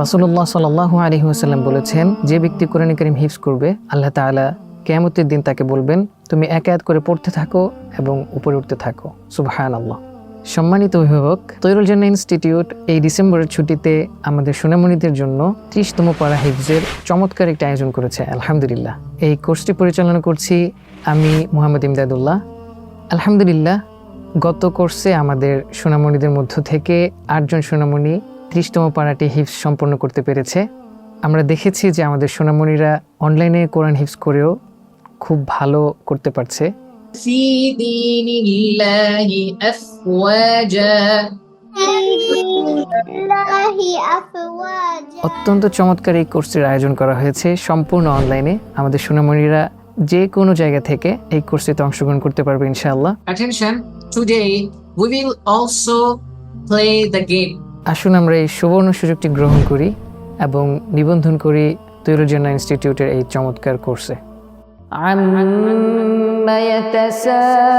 রাসুল্লাহ সাল্লাহ আলহি ওসাল্লাম বলেছেন, যে ব্যক্তি কোরআন করিম হিফজ করবে, আল্লাহ তাআলা কেয়ামতের দিন তাকে বলবেন, তুমি এক এক করে পড়তে থাকো এবং উপরে উঠতে থাকো। সুবহান আল্লাহ সম্মানিত অভিভাবক, তৈরুল জান্না ইনস্টিটিউট এই ডিসেম্বরের ছুটিতে আমাদের সোনামণিদের জন্য ত্রিশতম পাড়া হিফজের চমৎকার একটা আয়োজন করেছে, আলহামদুলিল্লাহ। এই কোর্সটি পরিচালনা করছি আমি মোহাম্মদ ইমদাদুল্লাহ। আলহামদুলিল্লাহ, গত কোর্সে আমাদের সোনামণিদের মধ্য থেকে আটজন সোনামণি ত্রিশতম পানাটি হিফস সম্পন্ন করতে পেরেছে। আমরা দেখেছি যে আমাদের সোনামণিরা অনলাইনে কোরআন হিফস করেও খুব ভালো করতে পারছে। অত্যন্ত চমৎকার এই কোর্সের আয়োজন করা হয়েছে সম্পূর্ণ অনলাইনে। আমাদের সোনামণিরা যে কোনো জায়গা থেকে এই কোর্সে অংশগ্রহণ করতে পারবে ইনশাআল্লাহ। Attention today we will also play the game আসুন আমরা এই সুবর্ণ সুযোগটি গ্রহণ করি এবং নিবন্ধন করি তৈরুজনা ইনস্টিটিউটের এই চমৎকার কোর্সে عما يتساءلون